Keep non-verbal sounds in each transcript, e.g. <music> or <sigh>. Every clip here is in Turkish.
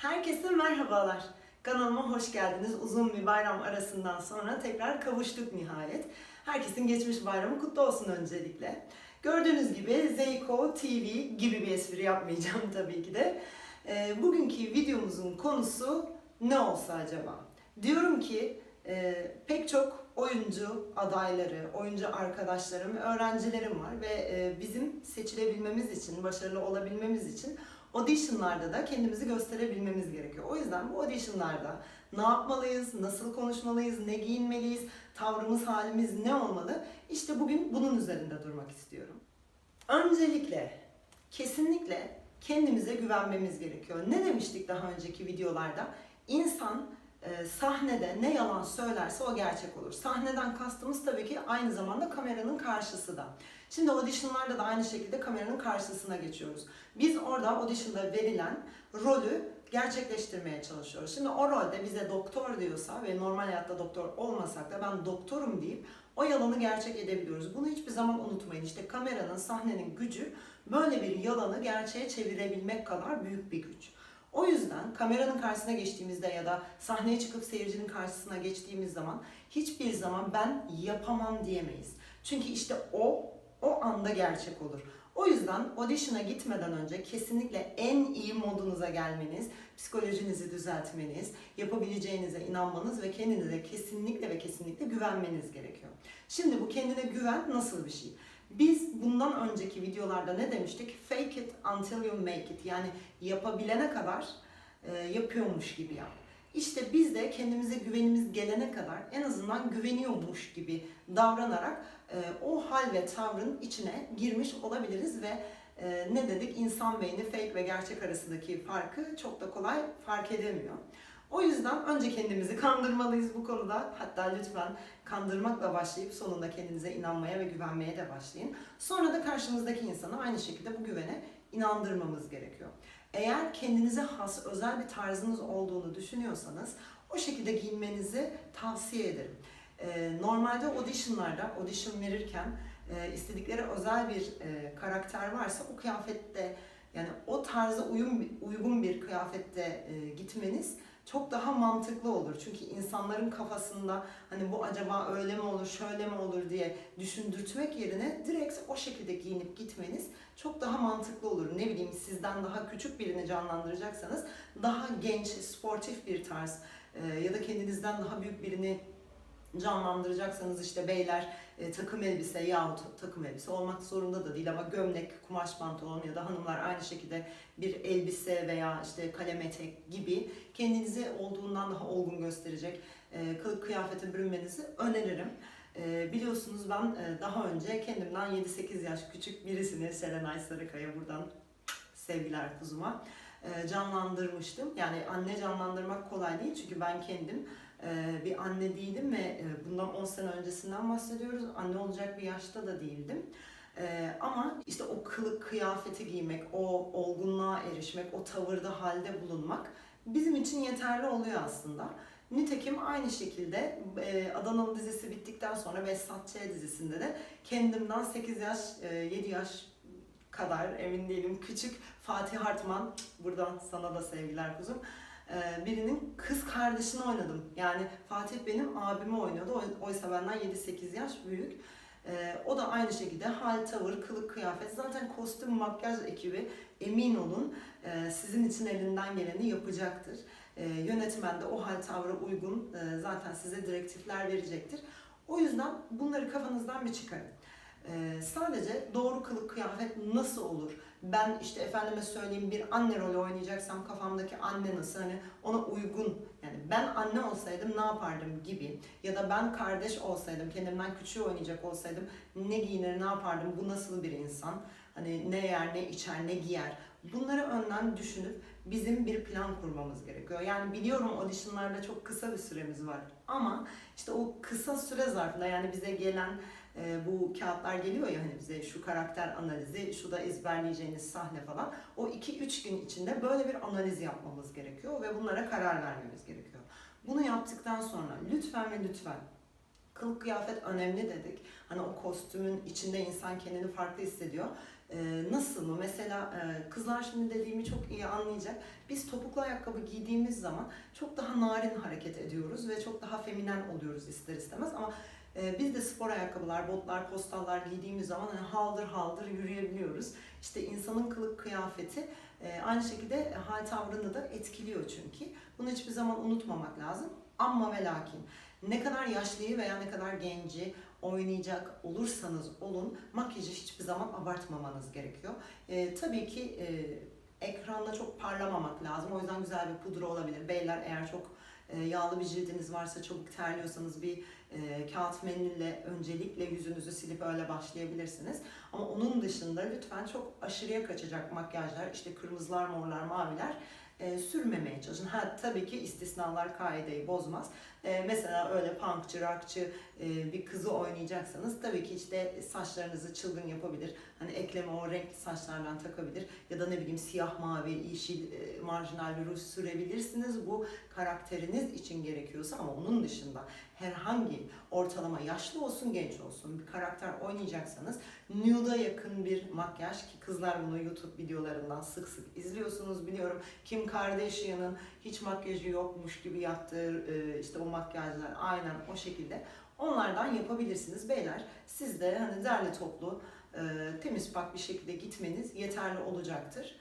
Herkese merhabalar. Kanalıma hoş geldiniz. Uzun bir bayram arasından sonra tekrar kavuştuk nihayet. Herkesin geçmiş bayramı kutlu olsun öncelikle. Gördüğünüz gibi Zeyko TV gibi bir espri yapmayacağım <laughs> tabii ki de. Ee, bugünkü videomuzun konusu ne olsa acaba? Diyorum ki e, pek çok oyuncu adayları, oyuncu arkadaşlarım, öğrencilerim var ve e, bizim seçilebilmemiz için, başarılı olabilmemiz için auditionlarda da kendimizi gösterebilmemiz gerekiyor. O yüzden bu auditionlarda ne yapmalıyız, nasıl konuşmalıyız, ne giyinmeliyiz, tavrımız, halimiz ne olmalı? İşte bugün bunun üzerinde durmak istiyorum. Öncelikle kesinlikle kendimize güvenmemiz gerekiyor. Ne demiştik daha önceki videolarda? İnsan e, sahnede ne yalan söylerse o gerçek olur. Sahneden kastımız tabii ki aynı zamanda kameranın karşısı da. Şimdi auditionlarda da aynı şekilde kameranın karşısına geçiyoruz. Biz orada auditionda verilen rolü gerçekleştirmeye çalışıyoruz. Şimdi o rolde bize doktor diyorsa ve normal hayatta doktor olmasak da ben doktorum deyip o yalanı gerçek edebiliyoruz. Bunu hiçbir zaman unutmayın. İşte kameranın, sahnenin gücü böyle bir yalanı gerçeğe çevirebilmek kadar büyük bir güç. O yüzden kameranın karşısına geçtiğimizde ya da sahneye çıkıp seyircinin karşısına geçtiğimiz zaman hiçbir zaman ben yapamam diyemeyiz. Çünkü işte o o anda gerçek olur. O yüzden audition'a gitmeden önce kesinlikle en iyi modunuza gelmeniz, psikolojinizi düzeltmeniz, yapabileceğinize inanmanız ve kendinize kesinlikle ve kesinlikle güvenmeniz gerekiyor. Şimdi bu kendine güven nasıl bir şey? Biz bundan önceki videolarda ne demiştik? Fake it until you make it. Yani yapabilene kadar e, yapıyormuş gibi yap. İşte biz de kendimize güvenimiz gelene kadar en azından güveniyormuş gibi davranarak e, o hal ve tavrın içine girmiş olabiliriz ve e, ne dedik? İnsan beyni fake ve gerçek arasındaki farkı çok da kolay fark edemiyor. O yüzden önce kendimizi kandırmalıyız bu konuda. Hatta lütfen kandırmakla başlayıp sonunda kendinize inanmaya ve güvenmeye de başlayın. Sonra da karşımızdaki insana aynı şekilde bu güvene inandırmamız gerekiyor. Eğer kendinize has özel bir tarzınız olduğunu düşünüyorsanız o şekilde giyinmenizi tavsiye ederim. Ee, normalde auditionlarda, audition verirken e, istedikleri özel bir e, karakter varsa o kıyafette yani o tarza uyum, uygun bir kıyafette e, gitmeniz çok daha mantıklı olur. Çünkü insanların kafasında hani bu acaba öyle mi olur, şöyle mi olur diye düşündürtmek yerine direkt o şekilde giyinip gitmeniz çok daha mantıklı olur. Ne bileyim sizden daha küçük birini canlandıracaksanız daha genç, sportif bir tarz e, ya da kendinizden daha büyük birini canlandıracaksanız işte beyler e, takım elbise yahut takım elbise olmak zorunda da değil ama gömlek, kumaş pantolon ya da hanımlar aynı şekilde bir elbise veya işte kalem etek gibi kendinizi olduğundan daha olgun gösterecek e, kılık kıyafete bürünmenizi öneririm. E, biliyorsunuz ben e, daha önce kendimden 7-8 yaş küçük birisini Serenay Sarıkaya buradan sevgiler kuzuma e, canlandırmıştım. Yani anne canlandırmak kolay değil çünkü ben kendim bir anne değilim ve e, bundan 10 sene öncesinden bahsediyoruz. Anne olacak bir yaşta da değildim. E, ama işte o kılık kıyafeti giymek, o olgunluğa erişmek, o tavırda halde bulunmak bizim için yeterli oluyor aslında. Nitekim aynı şekilde e, dizisi bittikten sonra Behzat Ç. dizisinde de kendimden 8 yaş, e, 7 yaş kadar emin değilim küçük Fatih Hartman, buradan sana da sevgiler kuzum, birinin kız kardeşini oynadım. Yani Fatih benim abimi oynuyordu. Oy- Oysa benden 7-8 yaş büyük. E, o da aynı şekilde hal, tavır, kılık, kıyafet. Zaten kostüm, makyaj ekibi emin olun e, sizin için elinden geleni yapacaktır. E, yönetmen de o hal tavra uygun e, zaten size direktifler verecektir. O yüzden bunları kafanızdan bir çıkarın. E, sadece doğru kılık kıyafet nasıl olur? Ben işte efendime söyleyeyim bir anne rolü oynayacaksam kafamdaki anne nasıl hani ona uygun yani ben anne olsaydım ne yapardım gibi ya da ben kardeş olsaydım kendimden küçüğü oynayacak olsaydım ne giyinir ne yapardım bu nasıl bir insan hani ne yer ne içer ne giyer bunları önden düşünüp bizim bir plan kurmamız gerekiyor. Yani biliyorum auditionlarda çok kısa bir süremiz var ama işte o kısa süre zarfında yani bize gelen e, bu kağıtlar geliyor ya hani bize şu karakter analizi, şu da ezberleyeceğiniz sahne falan. O 2-3 gün içinde böyle bir analiz yapmamız gerekiyor ve bunlara karar vermemiz gerekiyor. Bunu yaptıktan sonra lütfen ve lütfen kılık kıyafet önemli dedik. Hani o kostümün içinde insan kendini farklı hissediyor. Ee, nasıl mı? Mesela e, kızlar şimdi dediğimi çok iyi anlayacak. Biz topuklu ayakkabı giydiğimiz zaman çok daha narin hareket ediyoruz ve çok daha feminen oluyoruz ister istemez ama e, biz de spor ayakkabılar, botlar, postallar giydiğimiz zaman hani haldır haldır yürüyebiliyoruz. İşte insanın kılık kıyafeti e, aynı şekilde hal tavrını da etkiliyor çünkü. Bunu hiçbir zaman unutmamak lazım. Amma ve lakin ne kadar yaşlıyı veya ne kadar genci oynayacak olursanız olun makyajı hiçbir zaman abartmamanız gerekiyor. E, tabii ki e, ekranda çok parlamamak lazım. O yüzden güzel bir pudra olabilir. Beyler eğer çok e, yağlı bir cildiniz varsa çabuk terliyorsanız bir e, kağıt mendille öncelikle yüzünüzü silip öyle başlayabilirsiniz. Ama onun dışında lütfen çok aşırıya kaçacak makyajlar, işte kırmızılar, morlar, maviler e, sürmemeye çalışın. Ha tabii ki istisnalar kaideyi bozmaz. E, mesela öyle punkçı, rockçı e, bir kızı oynayacaksanız tabii ki işte saçlarınızı çılgın yapabilir. Hani ekleme o renkli saçlardan takabilir. Ya da ne bileyim siyah, mavi, yeşil, e, marjinal bir ruj sürebilirsiniz. Bu karakteriniz için gerekiyorsa ama onun dışında herhangi ortalama yaşlı olsun genç olsun bir karakter oynayacaksanız nude'a yakın bir makyaj ki kızlar bunu YouTube videolarından sık sık izliyorsunuz biliyorum. Kim Kardashian'ın hiç makyajı yokmuş gibi yaptığı e, işte o makyajlar aynen o şekilde onlardan yapabilirsiniz beyler. Siz de hani derli toplu e, temiz pak bir şekilde gitmeniz yeterli olacaktır.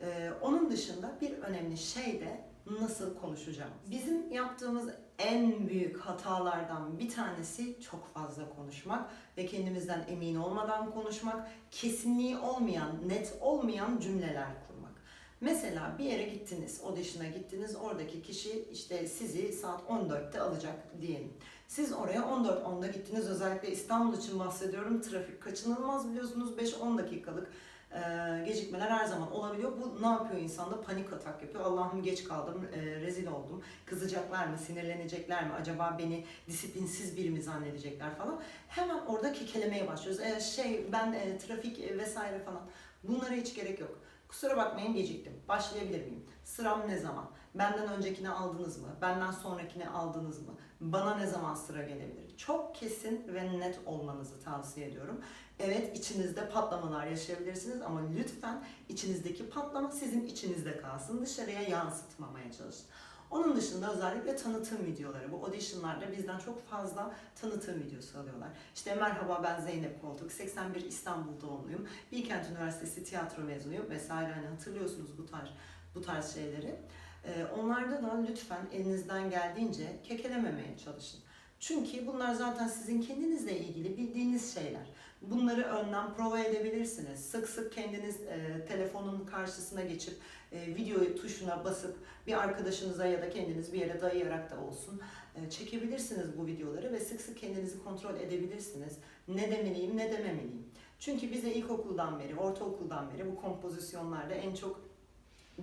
E, onun dışında bir önemli şey de nasıl konuşacağım. Bizim yaptığımız en büyük hatalardan bir tanesi çok fazla konuşmak ve kendimizden emin olmadan konuşmak, kesinliği olmayan, net olmayan cümleler kurmak. Mesela bir yere gittiniz, audition'a gittiniz, oradaki kişi işte sizi saat 14'te alacak diyelim. Siz oraya 14.10'da gittiniz, özellikle İstanbul için bahsediyorum, trafik kaçınılmaz biliyorsunuz 5-10 dakikalık e, gecikmeler her zaman olabiliyor. Bu ne yapıyor insanda? Panik atak yapıyor. Allah'ım geç kaldım, e, rezil oldum. Kızacaklar mı, sinirlenecekler mi? Acaba beni disiplinsiz biri mi zannedecekler falan. Hemen orada kekelemeye başlıyoruz. E, şey ben e, trafik e, vesaire falan. Bunlara hiç gerek yok. Kusura bakmayın geciktim. Başlayabilir miyim? Sıram ne zaman? Benden öncekini aldınız mı? Benden sonrakini aldınız mı? Bana ne zaman sıra gelebilir? Çok kesin ve net olmanızı tavsiye ediyorum. Evet içinizde patlamalar yaşayabilirsiniz ama lütfen içinizdeki patlama sizin içinizde kalsın. Dışarıya yansıtmamaya çalışın. Onun dışında özellikle tanıtım videoları. Bu auditionlarda bizden çok fazla tanıtım videosu alıyorlar. İşte merhaba ben Zeynep Koltuk, 81 İstanbul doğumluyum. Bilkent Üniversitesi tiyatro mezunuyum vesaire hani hatırlıyorsunuz bu tarz bu tarz şeyleri. Ee, onlarda da lütfen elinizden geldiğince kekelememeye çalışın. Çünkü bunlar zaten sizin kendinizle ilgili bildiğiniz şeyler. Bunları önden prova edebilirsiniz. Sık sık kendiniz e, telefonun karşısına geçip e, video tuşuna basıp bir arkadaşınıza ya da kendiniz bir yere dayayarak da olsun e, çekebilirsiniz bu videoları ve sık sık kendinizi kontrol edebilirsiniz. Ne demeliyim, ne dememeliyim. Çünkü bize ilkokuldan beri, ortaokuldan beri bu kompozisyonlarda en çok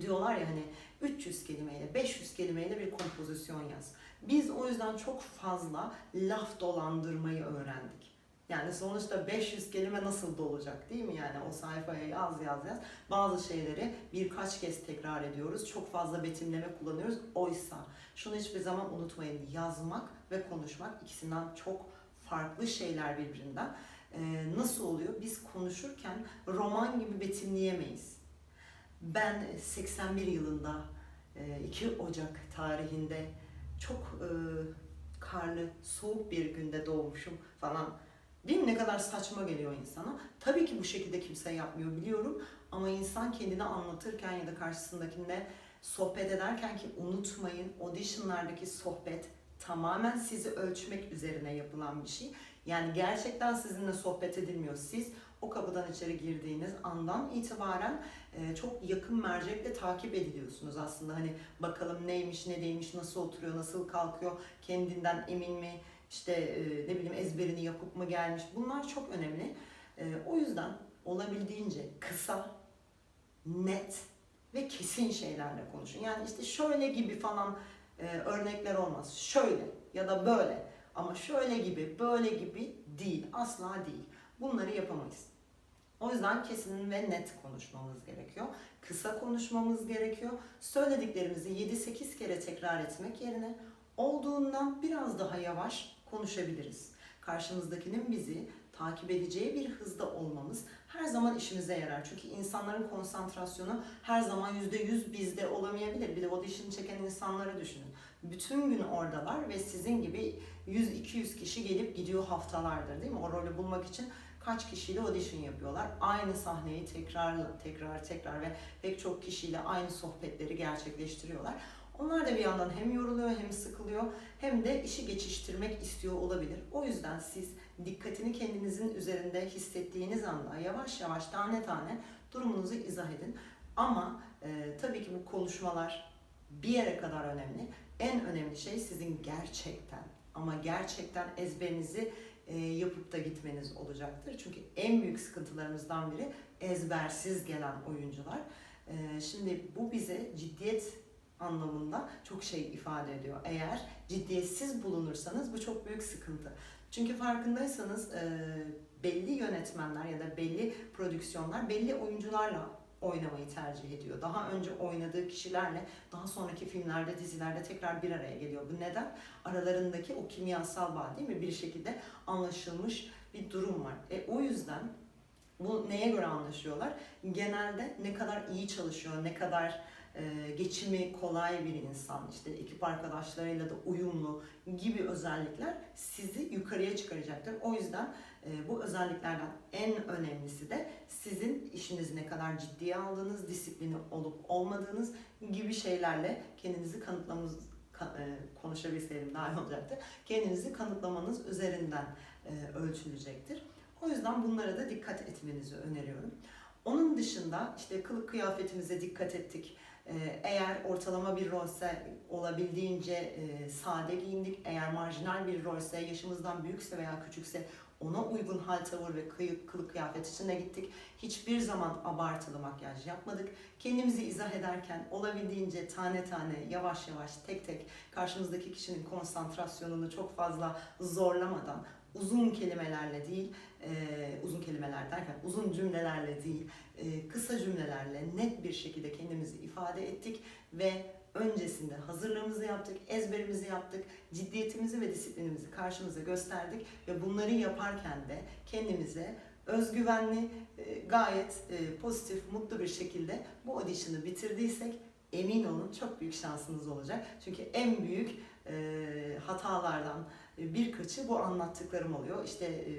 diyorlar ya hani 300 kelimeyle, 500 kelimeyle bir kompozisyon yaz. Biz o yüzden çok fazla laf dolandırmayı öğrendik. Yani sonuçta 500 kelime nasıl dolacak değil mi? Yani o sayfaya yaz yaz yaz. Bazı şeyleri birkaç kez tekrar ediyoruz. Çok fazla betimleme kullanıyoruz. Oysa şunu hiçbir zaman unutmayın. Yazmak ve konuşmak ikisinden çok farklı şeyler birbirinden. Ee, nasıl oluyor? Biz konuşurken roman gibi betimleyemeyiz. Ben 81 yılında 2 Ocak tarihinde çok e, karlı, soğuk bir günde doğmuşum falan. Değil mi? Ne kadar saçma geliyor insana. Tabii ki bu şekilde kimse yapmıyor biliyorum. Ama insan kendini anlatırken ya da karşısındakine sohbet ederken ki unutmayın auditionlardaki sohbet tamamen sizi ölçmek üzerine yapılan bir şey. Yani gerçekten sizinle sohbet edilmiyor. Siz o kapıdan içeri girdiğiniz andan itibaren e, çok yakın mercekle takip ediliyorsunuz aslında. Hani bakalım neymiş, ne değilmiş, nasıl oturuyor, nasıl kalkıyor, kendinden emin mi, işte e, ne bileyim ezberini yapıp mı gelmiş. Bunlar çok önemli. E, o yüzden olabildiğince kısa, net ve kesin şeylerle konuşun. Yani işte şöyle gibi falan e, örnekler olmaz. Şöyle ya da böyle ama şöyle gibi, böyle gibi değil. Asla değil. Bunları yapamayız. O yüzden kesin ve net konuşmamız gerekiyor. Kısa konuşmamız gerekiyor. Söylediklerimizi 7-8 kere tekrar etmek yerine olduğundan biraz daha yavaş konuşabiliriz. Karşımızdakinin bizi takip edeceği bir hızda olmamız her zaman işimize yarar. Çünkü insanların konsantrasyonu her zaman %100 bizde olamayabilir. Bir de audition çeken insanları düşünün. Bütün gün oradalar ve sizin gibi 100-200 kişi gelip gidiyor haftalardır değil mi? O rolü bulmak için kaç kişiyle audition yapıyorlar. Aynı sahneyi tekrar tekrar tekrar ve pek çok kişiyle aynı sohbetleri gerçekleştiriyorlar. Onlar da bir yandan hem yoruluyor hem sıkılıyor hem de işi geçiştirmek istiyor olabilir. O yüzden siz dikkatini kendinizin üzerinde hissettiğiniz anda yavaş yavaş tane tane durumunuzu izah edin. Ama e, tabii ki bu konuşmalar bir yere kadar önemli. En önemli şey sizin gerçekten ama gerçekten ezberinizi e, yapıp da gitmeniz olacaktır. Çünkü en büyük sıkıntılarımızdan biri ezbersiz gelen oyuncular. E, şimdi bu bize ciddiyet anlamında çok şey ifade ediyor. Eğer ciddiyetsiz bulunursanız bu çok büyük sıkıntı. Çünkü farkındaysanız e, belli yönetmenler ya da belli prodüksiyonlar belli oyuncularla oynamayı tercih ediyor. Daha önce oynadığı kişilerle daha sonraki filmlerde, dizilerde tekrar bir araya geliyor. Bu neden? Aralarındaki o kimyasal bağ değil mi? Bir şekilde anlaşılmış bir durum var. E, o yüzden bu neye göre anlaşıyorlar? Genelde ne kadar iyi çalışıyor, ne kadar e, geçimi kolay bir insan, işte ekip arkadaşlarıyla da uyumlu gibi özellikler sizi yukarıya çıkaracaktır. O yüzden e, bu özelliklerden en önemlisi de sizin işinizi ne kadar ciddiye aldığınız, disiplini olup olmadığınız gibi şeylerle kendinizi kanıtlamanız ka- e, konuşabilseydim daha iyi olacaktı. Kendinizi kanıtlamanız üzerinden e, ölçülecektir. O yüzden bunlara da dikkat etmenizi öneriyorum. Onun dışında işte kılık kıyafetimize dikkat ettik. Ee, Eğer ortalama bir rolse olabildiğince e, sade giyindik. Eğer marjinal bir rolse, yaşımızdan büyükse veya küçükse ona uygun hal tavır ve kıyık, kılık kıyafet içinde gittik. Hiçbir zaman abartılı makyaj yapmadık. Kendimizi izah ederken olabildiğince tane tane, yavaş yavaş, tek tek karşımızdaki kişinin konsantrasyonunu çok fazla zorlamadan uzun kelimelerle değil, e, uzun kelimeler derken uzun cümlelerle değil, e, kısa cümlelerle net bir şekilde kendimizi ifade ettik ve öncesinde hazırlığımızı yaptık, ezberimizi yaptık, ciddiyetimizi ve disiplinimizi karşımıza gösterdik ve bunları yaparken de kendimize özgüvenli, e, gayet e, pozitif, mutlu bir şekilde bu audition'ı bitirdiysek emin olun çok büyük şansınız olacak. Çünkü en büyük e, hatalardan birkaçı bu anlattıklarım oluyor. İşte e,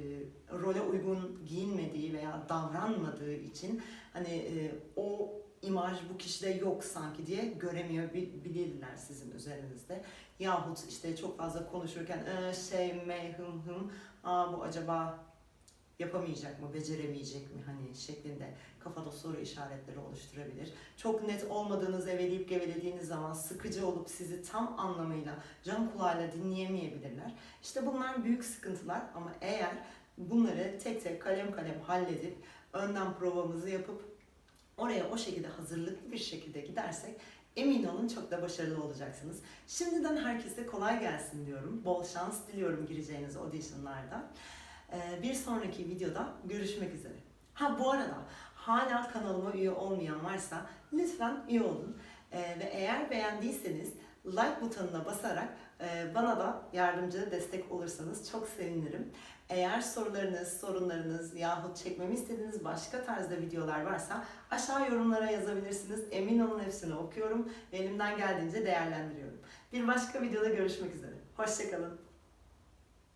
role uygun giyinmediği veya davranmadığı için hani e, o imaj bu kişide yok sanki diye göremiyor bi- bilirler sizin üzerinizde. Yahut işte çok fazla konuşurken "Ee, şey me hım hım aa bu acaba yapamayacak mı, beceremeyecek mi hani şeklinde kafada soru işaretleri oluşturabilir. Çok net olmadığınız, eveleyip gevelediğiniz zaman sıkıcı olup sizi tam anlamıyla can kulağıyla dinleyemeyebilirler. İşte bunlar büyük sıkıntılar ama eğer bunları tek tek kalem kalem halledip önden provamızı yapıp oraya o şekilde hazırlıklı bir şekilde gidersek emin olun çok da başarılı olacaksınız. Şimdiden herkese kolay gelsin diyorum. Bol şans diliyorum gireceğiniz auditionlarda. Ee, Bir sonraki videoda görüşmek üzere. Ha bu arada hala kanalıma üye olmayan varsa lütfen üye olun. Ee, Ve eğer beğendiyseniz like butonuna basarak e, bana da yardımcı destek olursanız çok sevinirim. Eğer sorularınız, sorunlarınız yahut çekmemi istediğiniz başka tarzda videolar varsa aşağı yorumlara yazabilirsiniz. Emin olun hepsini okuyorum ve elimden geldiğince değerlendiriyorum. Bir başka videoda görüşmek üzere. Hoşçakalın.